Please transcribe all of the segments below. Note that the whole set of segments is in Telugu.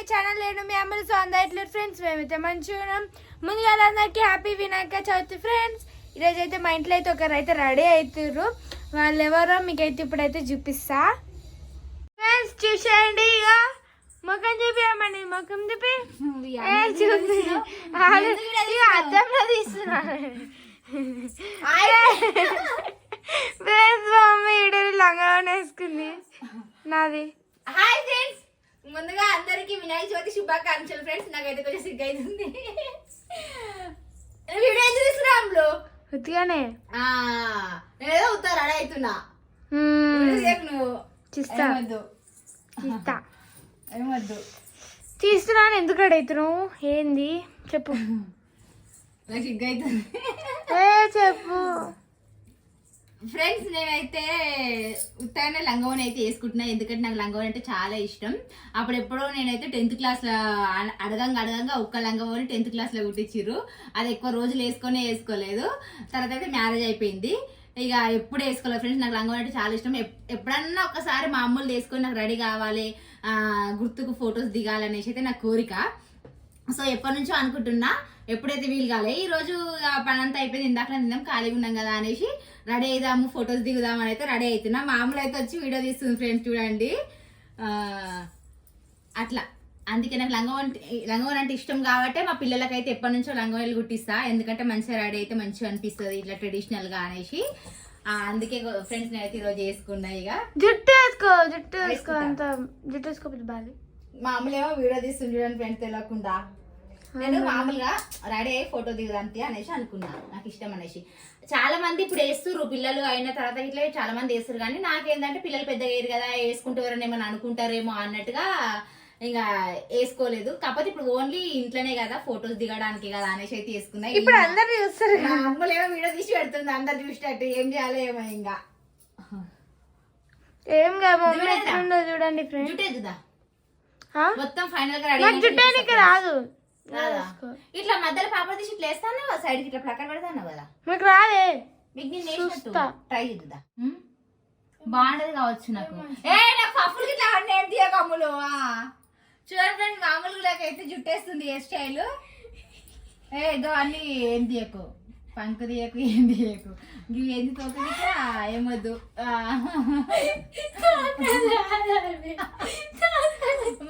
మై ఛానల్ నేను మీ అమ్మలు సో అందరు ఫ్రెండ్స్ మేమైతే మంచిగా ఉన్నాం. ముందుగా అందరికీ హ్యాపీ వినాయక చవితి ఫ్రెండ్స్ ఈరోజు అయితే మా ఇంట్లో అయితే ఒకరు అయితే రెడీ అవుతారు వాళ్ళు ఎవరో మీకైతే ఇప్పుడైతే చూపిస్తా. ఫ్రెండ్స్ చూసేయండి ఇక ముఖం చూపించమండి ముఖం చూపి? చూపి. అద్దంలో ఫ్రెండ్స్ మా మమ్మీ ఈడని లంగా వేసుకుంది. నాది. హాయ్ ఫ్రెండ్స్ ముందుగా అందరికి వినాయక చవితి శుభాకాంక్షలు ఫ్రెండ్స్. నాకైతే కొంచెం సిగ్గు అవుతుంది వీడియో ఎందుకు తీసుకురాములు ఉత్తిగానే. నేనేదో ఉత్తర రెడీ అవుతున్నా. నువ్వు? ఏమొద్దు. తీస్తా. ఏమొద్దు. తీస్తున్నాను ఎందుకు అడుగుతున్నావు ఏంది? చెప్పు. నాకు సిగ్గు అవుతుంది. ఏ చెప్పు. ఫ్రెండ్స్ నేనైతే ఉత్తగానే లంగవని అయితే వేసుకుంటున్నా. ఎందుకంటే నాకు లంగవని అంటే చాలా ఇష్టం. అప్పుడు ఎప్పుడో నేనైతే టెన్త్ క్లాస్లో అడగంగా అడగంగా ఒక్క లంగవని టెన్త్ క్లాస్లో కుట్టించారు అది ఎక్కువ రోజులు వేసుకొని వేసుకోలేదు. తర్వాత అయితే మ్యారేజ్ అయిపోయింది. ఇక ఎప్పుడు వేసుకోలేదు ఫ్రెండ్స్. నాకు లంగవని అంటే చాలా ఇష్టం. ఎప్- ఎప్పుడన్నా మా మామూలు వేసుకొని నాకు రెడీ కావాలి గుర్తుకు ఫొటోస్ దిగాలనేసి అయితే నా కోరిక. సో ఎప్పటి నుంచో అనుకుంటున్నా ఎప్పుడైతే వీలు కాలే ఈ రోజు పని అంతా అయిపోయింది ఇందాక తిందాం ఖాళీగా ఉన్నాం కదా అనేసి రెడీ అయిదాము ఫొటోస్ దిగుదాం అని అయితే రెడీ అవుతున్నా మామూలు అయితే వచ్చి వీడియో తీస్తుంది ఫ్రెండ్స్ చూడండి. అట్లా. అందుకే నాకు లంగవని లంగవని అంటే ఇష్టం కాబట్టి మా పిల్లలకైతే ఎప్పటి నుంచో లంగవని కుట్టిస్తా. ఎందుకంటే మంచిగా రెడీ అయితే మంచిగా అనిపిస్తుంది ఇట్లా ట్రెడిషనల్గా అనేసి. అందుకే ఫ్రెండ్స్ నేనైతే ఈరోజు చేసుకున్నా ఇక. జుట్టు వేసుకో జుట్టు వేసుకో. అంత జుట్టు వేసుకోకపోతే బాగా మామూలేమో వీడియో తీస్తుంది చూడండి ఫ్రెండ్స్ తెలియకుండా నేను మామూలుగా రెడీ అయ్యి ఫోటో దిగదంతే అనేసి అనుకున్నా నాకు ఇష్టం అనేసి. చాలా మంది ఇప్పుడు వేస్తుర్రు పిల్లలు అయిన తర్వాత ఇట్లా చాలా మంది వేస్తారు కానీ నాకేంటంటే పిల్లలు పెద్దగా అయ్యారు కదా వేసుకుంటారని ఏమైనా అనుకుంటారేమో అన్నట్టుగా ఇంకా వేసుకోలేదు. కాకపోతే ఇప్పుడు ఓన్లీ ఇంట్లోనే కదా ఫొటోస్ దిగడానికి కదా అనేసి అయితే వేసుకున్నా. ఇప్పుడు అందరు చూస్తారు మా అమ్మలేమో వీడియో తీసి పెడుతుంది అందరు చూసినట్టు ఏం చేయాలో ఏమో ఇంకా. ఏం చూడండి? మొత్తం ఫైనల్గా రాదు. ఇట్లా మధ్యలో పాప తీసి ఇట్లా వేస్తాను సైడ్కి ఇట్లా ప్రక్కన పెడతాను కదా? నాకు రాదే. మీకు నేను వేసినట్టు. ట్రై చేద్దా బాగుంటది కావచ్చు నాకు. ఏ నాకు పప్పులు ఇట్లా తీయక అమ్ములు? ఆ. చూడండి ఫ్రెండ్ మామూలుగా అయితే జుట్టేస్తుంది హెయిర్ స్టైల్. ఏ ఇదో అన్ని ఏం తీయకు. పంకు తీయకు ఏం తీయకు. ఇవి ఏంది తోక ఇట్లా ఏమొద్దు. ఆ.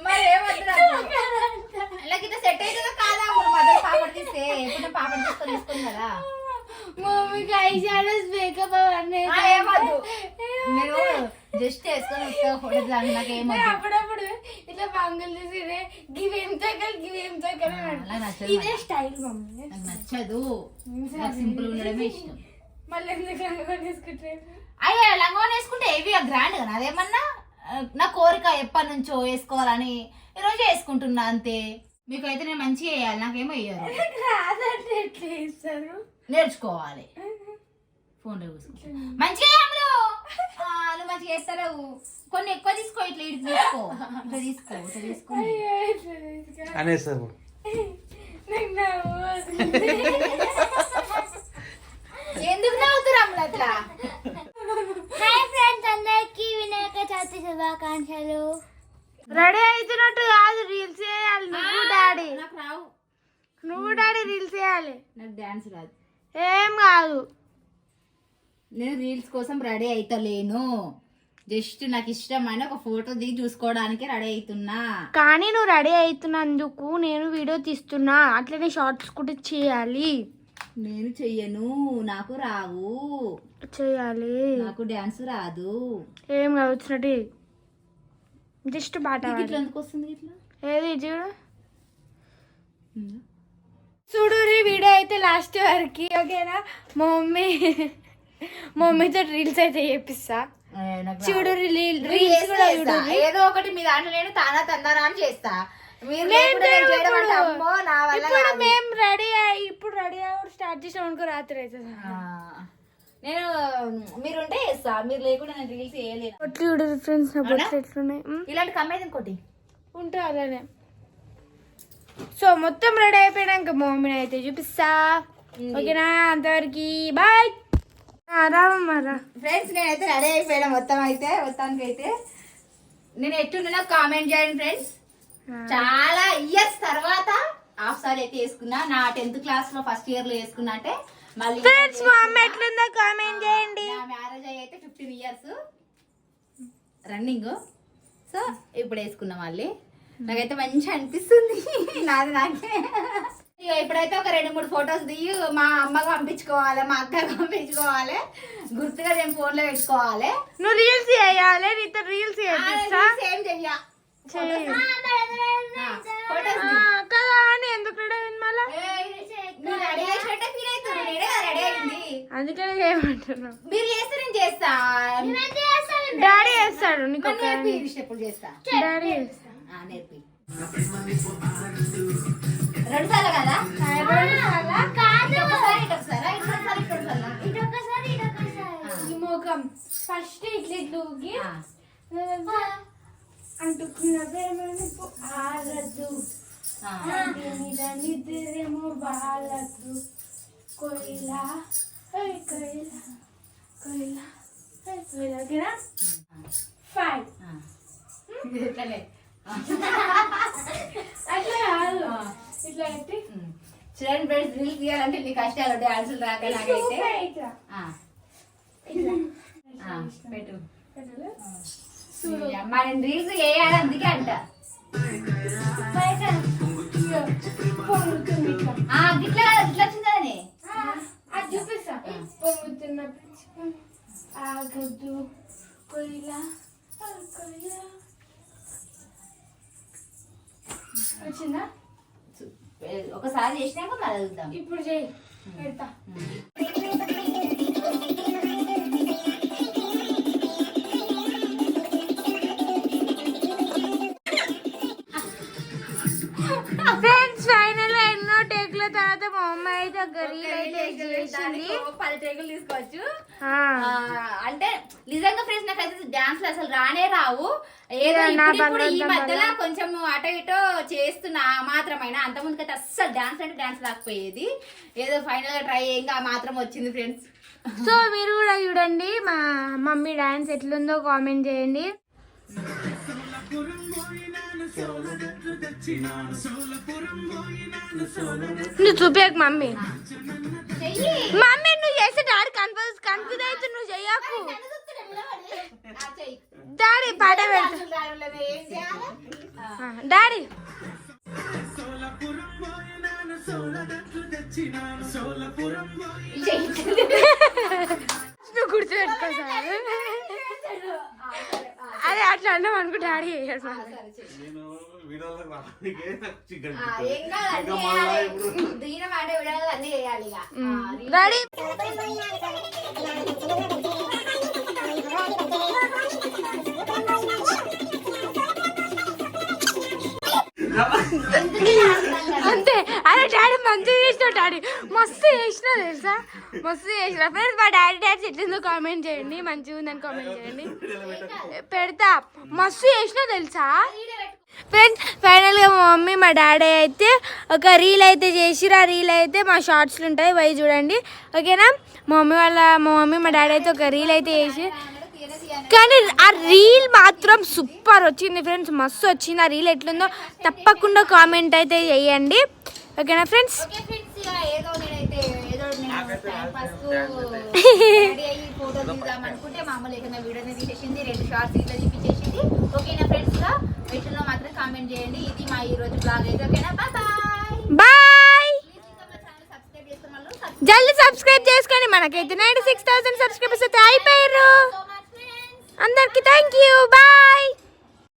మరి ఏమొద్దు సెట్ అవుతుందో కాదా అమ్ములు మధ్యలో పాపడ్ తీస్తే ఎప్పుడు పాపడ్ తీసుకొని తీసుకుంది కదా? మమ్మీకి ఐ షాడోస్ మేకప్ అవన్నీ ఆ, ఏమొద్దు. నేను జస్ట్ వేసుకొని వస్తా ఫోటో నాకు అప్పుడప్పుడు ఇట్లా బంగులు చూసి గివేం తగ్గలు గివేం తగ్గలు అలా నచ్చదు ఇదే స్టైల్ మమ్మీ. నాకు నచ్చదు. నాకు సింపుల్ ఉండడమే ఇష్టం. మళ్ళీ ఎందుకు తీసుకుంటే అయ్యా లంగోని వేసుకుంటే ఏవి గ్రాండ్గా అదేమన్నా నా కోరిక ఎప్పటి నుంచో వేసుకోవాలని ఈరోజు వేసుకుంటున్నా అంతే. మీకైతే నేను మంచిగా వేయాలి నాకేమో వేయరు రాదంటే ఎట్లా ఇస్తారు నేర్చుకోవాలి. ఫోన్ చూసుకుంటా. మంచిగా నువ్వు మంచిగా వేస్తారు కొన్ని ఎక్కువ తీసుకో ఇట్లా ఇటు తీసుకో. ఇట్లా తీసుకో ఇట్లా అనేస్తారు. ఎందుకు నవ్వుతురు అమ్ములు అట్లా? హాయ్ ఫ్రెండ్స్ అందరికి వినాయక చవితి శుభాకాంక్షలు. రెడీ అవుతున్నట్టు కాదు రీల్స్ చేయాలి నాకు రావు. నువ్వు డాడీ రీల్స్ చేయాలి. నాకు డాన్స్ రాదు. ఏం కాదు. నేను రీల్స్ కోసం రెడీ అవుతలేను జస్ట్ నాకు ఇష్టమైన ఒక ఫోటో దిగి చూసుకోవడానికి రెడీ అవుతున్నా కానీ నువ్వు రెడీ అవుతున్నందుకు నేను వీడియో తీస్తున్నా. అట్లనే షార్ట్స్ కూడా చేయాలి. నేను చెయ్యను. నాకు రావు. చేయాలి. నాకు డాన్స్ రాదు. ఏం కాదు వచ్చినట్టు. జస్ట్ బాట ఇట్లా ఎందుకు వస్తుంది ఇట్లా? ఏది చూడు. చూడు వీడియో అయితే లాస్ట్ వరకు ఓకేనా? మా మమ్మీ మా మమ్మీతో రీల్స్ అయితే చేపిస్తా. చూడు రీల్స్ కూడా. చూడు ఏదో ఒకటి మీ దాంట్లో నేను తానా తందానా అని చేస్తా. ఇప్పుడు-. మేము రెడీ అయ్యి ఇప్పుడు రెడీ అవ్వడం స్టార్ట్ చేసాం అనుకో రాత్రి అవుతుంది. నేను మీరుంటే చేస్తా. మీరు లేకుండా నేను రీల్స్ చూడు ఫ్రెండ్స్ నా అవునా? బొట్లు ఎట్లున్నాయి? ఉమ్, ఇలాంటి కమ్మేది ఇంకోటి? ఉంటా అలానే. సో మొత్తం రెడీ అయిపోయినాక మా మమ్మీని అయితే చూపిస్తా. ఓకేనా? అంతవరకు బాయ్ ఫ్రెండ్స్ నేనైతే రెడీ అయిపోయినా మొత్తం అయితే మొత్తానికి అయితే నేను ఎట్లున్నా కామెంట్ చేయండి ఫ్రెండ్స్ చాలా ఇయర్స్ తర్వాత హాఫ్ సారీ అయితే వేసుకున్నా. నా టెన్త్ క్లాస్లో ఫస్ట్ ఇయర్లో వేసుకున్నా అంటే మళ్ళీ ఫ్రెండ్స్ మా అమ్మ ఎట్లుందో కామెంట్ చేయండి. నా మ్యారేజ్ అయ్యి అయితే ఫిఫ్టీన్ ఇయర్స్ రన్నింగ్ సో ఇప్పుడు వేసుకున్నా మళ్ళీ. నాకైతే మంచిగా అనిపిస్తుంది. నాది నాకే. ఇక ఇప్పుడైతే ఒక రెండు మూడు ఫొటోస్ దిగి మా అమ్మకి పంపించుకోవాలి మా అక్కకి పంపించుకోవాలి. గుర్తుగా నేను ఫోన్లో పెట్టుకోవాలి. నువ్వు రీల్స్ చేయాలి నీతో రీల్స్ సేమ్ చెయ్య. అందుకనే చేయమంటున్నావు మీరు చేస్తే నేను చేస్తా. డాడీ చేస్తాడు నీకు చేస్తా డాడీ ఆ, నేర్పి రెండు సార్లు కదా? ముఖం ఫస్ట్ ఇట్లా ఆ, అంటుకున్న ప్రేమకు ఆరదు ఆ. నిద్రేమో బాలదు కొయిలా కొయిలా కొయిలా కొయిలా ఫైవ్. అట్లా కాదు. ఇట్లా పెట్టి. చూడండి ఫ్రెండ్స్ రీల్స్ తీయాలంటే నీ కష్టాలు డాన్సులు రాక నాకైతే. పెట్టు. నేను రీల్స్ చేయాలి అందుకే అంట. గిట్లా గిట్లా వచ్చిందని? అది చూపిస్తా. పొంగుతున్న ఆగదు వచ్చిందా? ఒకసారి చేసినాక మళ్ళీ చూద్దాం. ఇప్పుడు చేయి. పెడతా. ఫ్రెండ్స్ ఫైనల్ ఎన్నో టేక్ల తర్వాత మా అమ్మ అయితే ఒక రీల్ అయితే చేసింది. దానికి ఒక పది టేకులు తీసుకోవచ్చు. అంటే నిజంగా ఫ్రెండ్స్ నాకు అయితే డాన్స్ అసలు రానే రావు. ఏదో ఇప్పుడు ఈ మధ్యలో. కొంచెం అటో ఇటో చేస్తున్నా మాత్రమైనా అంత ముందుకైతే అస్సలు డాన్స్ అంటే డాన్స్ రాకపోయేది. ఏదో ఫైనల్గా ట్రై ఆ మాత్రం వచ్చింది ఫ్రెండ్స్ సో మీరు కూడా చూడండి మా మమ్మీ డాన్స్ ఎట్లుందో కామెంట్ చేయండి. నువ్వు చూపించకు మమ్మీ. మమ్మీ నువ్వు చేస్తే డాడీ కన్ఫ్యూజ్ కన్ఫ్యూజ్ అయితే నువ్వు చెయ్యకు డాడీ పాట డాడీ. నువ్వు గుర్తుపెట్టుకో సార్. అదే అట్లా అన్నాం అనుకో డాడీ రీల్ డాడీ. అంతే. అరే డాడీ మంచిగా చేసిన డాడీ. మస్తు చేసిన తెలుసా? మస్తు చేసిన ఫ్రెండ్స్ మా డాడీ డాడీ ఎట్లుందో కామెంట్ చేయండి. మంచిగా ఉందని కామెంట్ చేయండి. పెడతా. మస్తు చేసిన తెలుసా? ఫ్రెండ్స్ ఫైనల్గా మా మమ్మీ మా డాడీ అయితే ఒక రీల్ అయితే చేసిరు ఆ రీల్ అయితే మా షార్ట్స్లు ఉంటాయి. పోయి చూడండి. ఓకేనా మా మమ్మీ వాళ్ళ మా మమ్మీ మా డాడీ అయితే ఒక రీల్ అయితే చేసి కానీ ఆ రీల్ మాత్రం సూపర్ వచ్చింది ఫ్రెండ్స్ మస్తు వచ్చింది. ఆ రీల్ ఎట్లుందో తప్పకుండా కామెంట్ అయితే చేయండి. ఓకేనా ఫ్రెండ్స్ బాయ్ ఛానల్ సబ్స్క్రైబ్ జల్దీ చేసుకోండి. మనకైతే నైన్టీ సిక్స్ థౌసండ్ సబ్స్క్రైబర్స్ అయితే అయిపోయారు. అందరికీ థ్యాంక్ యూ బాయ్